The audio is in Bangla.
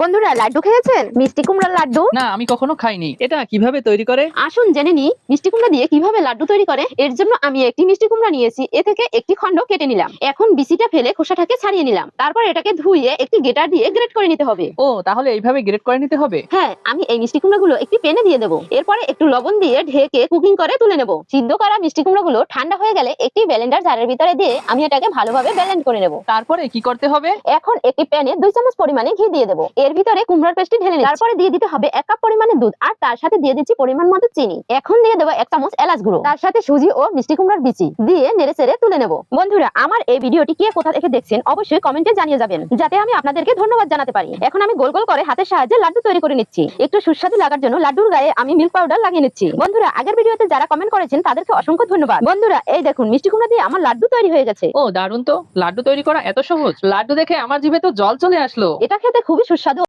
বন্ধুরা লাড্ডু খেয়েছেন? মিষ্টি কুমড়ার লাড্ডু? না আমি কখনো খাইনি। এটা কীভাবে তৈরি করে? আসুন জেনে নি মিষ্টি কুমড়া দিয়ে কীভাবে লাড্ডু তৈরি করে? এর জন্য আমি একটি মিষ্টি কুমড়া নিয়েছি এ থেকে একটি খণ্ড কেটে নিলাম। এখন বিচিটা ফেলে খোসাটাকে ছাড়িয়ে নিলাম। তারপর এটাকে ধুয়ে একটি গেটার দিয়ে গ্রেট করে নিতে হবে। ও তাহলে এইভাবে গ্রেড করে নিতে হবে? হ্যাঁ আমি এই মিষ্টি কুমড়াগুলো একটি পেনে দিয়ে দেবো। এরপরে একটু লবণ দিয়ে ঢেকে কুকিং করে তুলে নেব। সিদ্ধ করা মিষ্টি কুমড়াগুলো ঠান্ডা হয়ে গেলে একটি ব্লেন্ডার জারের ভিতরে দিয়ে আমি এটাকে ভালোভাবে ব্লেন্ড করে নেব। তারপরে কি করতে হবে? এখন একটি প্যানে দুই চামচ পরিমাণে ঘি দিয়ে দেবো। এর ভিতরে কুমড়ার পেস্টটি ঢেলে নিচ্ছি। তারপরে দিয়ে দিতে হবে এক কাপ পরিমাণে দুধ আর তার সাথে দিয়ে দিচ্ছি পরিমাণ মতো চিনি। এখন দিয়ে দেবো এক চামচ এলাচ গুঁড়ো। তার সাথে সুজি ও মিষ্টি কুমড়ার বিচি দিয়ে নেড়ে চেড়ে তুলে নেব। বন্ধুরা আমার এই ভিডিওটি কে কোথা থেকে দেখছেন অবশ্যই কমেন্টে জানিয়ে যাবেন যাতে আমি আপনাদেরকে ধন্যবাদ জানাতে পারি। এখন আমি গোল গোল করে হাতের সাহায্যে লাড্ডু তৈরি করে নিচ্ছি। একটু সুস্বাদু লাগার জন্য লাড্ডুর গায়ে আমি মিল্ক পাউডার লাগিয়ে নিচ্ছি। বন্ধুরা আগের ভিডিওতে যারা কমেন্ট করেছেন তাদেরকে অসংখ্য ধন্যবাদ। বন্ধুরা এই দেখুন মিষ্টি কুমড়া দিয়ে আমার লাড্ডু তৈরি হয়ে গেছে। ও দারুণ তো। লাড্ডু তৈরি করা এত সহজ। লাড্ডু দেখে আমার জিভে তো জল চলে আসলো। এটা খেতে খুবই সুস্বাদু